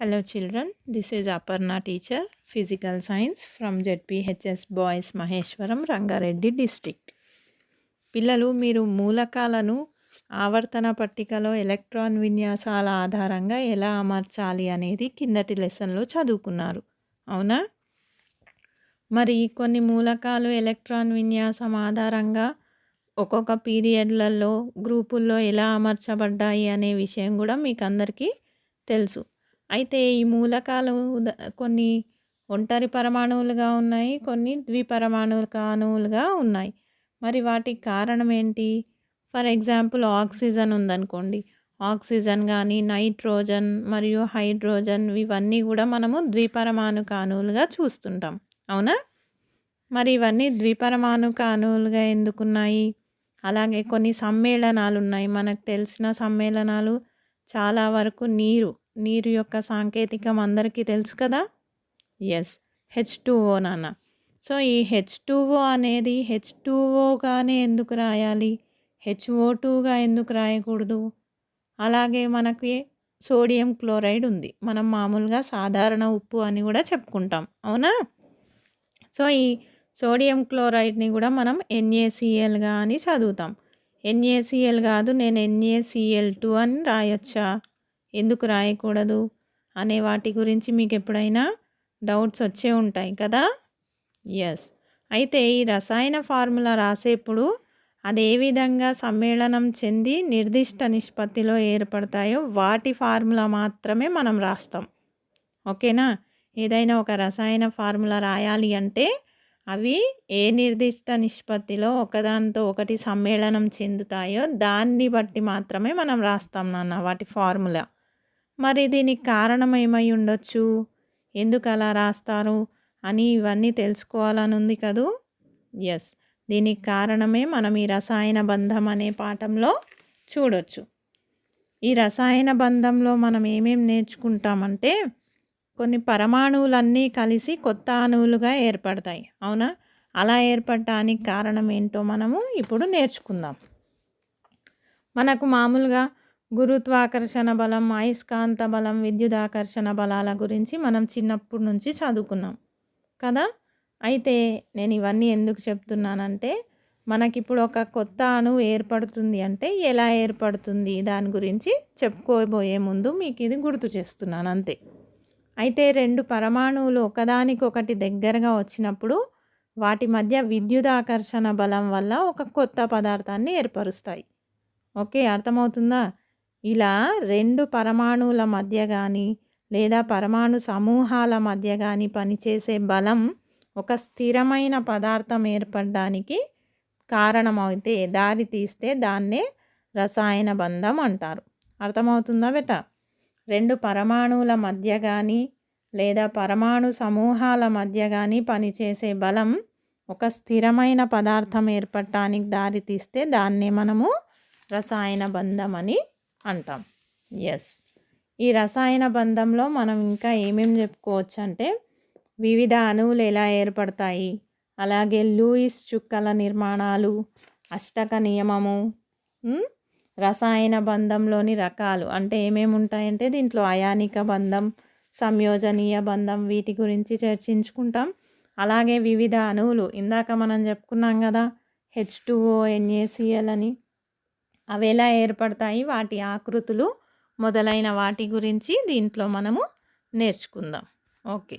Hello children, this is Aparna teacher, Physical Science from ZPHS Boys Maheshwaram, Rangareddy district పిల్లలు మీరు మూలకాలను ఆవర్తన పట్టికలో ఎలక్ట్రాన్ విన్యాసాల ఆధారంగా ఎలా అమర్చాలి అనేది కిందటి లెసన్లో చదువుకున్నారు. అవునా? మరి కొన్ని మూలకాలు ఎలక్ట్రాన్ విన్యాసం ఆధారంగా ఒక్కొక్క పీరియడ్లలో గ్రూపుల్లో ఎలా అమర్చబడ్డాయి అనే విషయం కూడా మీకు అందరికీ తెలుసు. అయితే ఈ మూలకాలు కొన్ని ఒంటరి పరమాణువులుగా ఉన్నాయి కొన్ని ద్విపరమాణు అణువులుగా ఉన్నాయి. మరి వాటికి కారణం ఏంటి? ఫర్ ఎగ్జాంపుల్ ఆక్సిజన్ ఉందనుకోండి. ఆక్సిజన్ కానీ నైట్రోజన్ మరియు హైడ్రోజన్ ఇవన్నీ కూడా మనము ద్విపరమాణు అణువులుగా చూస్తుంటాం. అవునా? మరి ఇవన్నీ ద్విపరమాణుక అణువులుగా ఎందుకున్నాయి? అలాగే కొన్ని సమ్మేళనాలు ఉన్నాయి. మనకు తెలిసిన సమ్మేళనాలు చాలా వరకు నీరు నీరు యొక్క సాంకేతికం అందరికీ తెలుసు కదా? ఎస్ హెచ్ టూఓ నాన్న. సో ఈ హెచ్ టూఓ అనేది హెచ్ టూఓగానే ఎందుకు రాయాలి? హెచ్ఓ టూగా ఎందుకు రాయకూడదు? అలాగే మనకి సోడియం క్లోరైడ్ ఉంది. మనం మామూలుగా సాధారణ ఉప్పు అని కూడా చెప్పుకుంటాం. అవునా? సో ఈ సోడియం క్లోరైడ్ని కూడా మనం ఎన్ఏసిఎల్గా అని చదువుతాం. ఎన్ఏసిఎల్ కాదు నేను ఎన్ఏసిఎల్ టూ అని రాయొచ్చా? ఎందుకు రాయకూడదు అనే వాటి గురించి మీకు ఎప్పుడైనా డౌట్స్ వచ్చే ఉంటాయి కదా? ఎస్ అయితే ఈ రసాయన ఫార్ములా రాసేప్పుడు అది ఏ విధంగా సమ్మేళనం చెంది నిర్దిష్ట నిష్పత్తిలో ఏర్పడతాయో వాటి ఫార్ములా మాత్రమే మనం రాస్తాం. ఓకేనా? ఏదైనా ఒక రసాయన ఫార్ములా రాయాలి అంటే అవి ఏ నిర్దిష్ట నిష్పత్తిలో ఒకదాంతో ఒకటి సమ్మేళనం చెందుతాయో దాన్ని బట్టి మాత్రమే మనం రాస్తాం నాన్న వాటి ఫార్ములా. మరి దీనికి కారణం ఏమై ఉండొచ్చు? ఎందుకు అలా రాస్తారు? అని ఇవన్నీ తెలుసుకోవాలని ఉంది కదూ? ఎస్. దీనికి కారణమే మనం ఈ రసాయన బంధం అనే పాఠంలో చూడొచ్చు. ఈ రసాయన బంధంలో మనం ఏమేం నేర్చుకుంటామంటే కొన్ని పరమాణువులన్నీ కలిసి కొత్త అణువులుగా ఏర్పడతాయి. అవునా? అలా ఏర్పడటానికి కారణం ఏంటో మనము ఇప్పుడు నేర్చుకుందాం. మనకు మామూలుగా గురుత్వాకర్షణ బలం అయస్కాంత బలం విద్యుదాకర్షణ బలాల గురించి మనం చిన్నప్పటి నుంచి చదువుకున్నాం. కదా? అయితే నేను ఇవన్నీ ఎందుకు చెప్తున్నానంటే మనకిప్పుడు ఒక కొత్త అణువు ఏర్పడుతుంది అంటే ఎలా ఏర్పడుతుంది? దాని గురించి చెప్పుకోబోయే ముందు మీకు ఇది గుర్తు చేస్తున్నాను అంతే. అయితే రెండు పరమాణువులు ఒకదానికొకటి దగ్గరగా వచ్చినప్పుడు వాటి మధ్య విద్యుదాకర్షణ బలం వల్ల ఒక కొత్త పదార్థాన్ని ఏర్పరుస్తాయి. ఓకే అర్థమవుతుందా? ఇలా రెండు పరమాణువుల మధ్య కానీ లేదా పరమాణు సమూహాల మధ్య కానీ పనిచేసే బలం ఒక స్థిరమైన పదార్థం ఏర్పడడానికి కారణమైతే దారి తీస్తే దాన్నే రసాయన బంధం అంటారు. అర్థమవుతుందా బెట? రెండు పరమాణువుల మధ్య కానీ లేదా పరమాణు సమూహాల మధ్య కానీ పనిచేసే బలం ఒక స్థిరమైన పదార్థం ఏర్పడటానికి దారి తీస్తే దాన్నే మనము రసాయన బంధం అని అంటాం. ఎస్ ఈ రసాయన బంధంలో మనం ఇంకా ఏమేమి చెప్పుకోవచ్చు అంటే వివిధ అణువులు ఎలా ఏర్పడతాయి అలాగే లూయిస్ చుక్కల నిర్మాణాలు అష్టక నియమము రసాయన బంధంలోని రకాలు అంటే ఏమేమి ఉంటాయంటే దీంట్లో అయానిక బంధం సంయోజనీయ బంధం వీటి గురించి చర్చించుకుంటాం. అలాగే వివిధ అణువులు ఇందాక మనం చెప్పుకున్నాం కదా హెచ్ టూఓ ఎన్ఏసిఎల్ అని. అవి ఎలా ఏర్పడతాయి? వాటి ఆకృతులు మొదలైన వాటి గురించి దీంట్లో మనము నేర్చుకుందాం. ఓకే.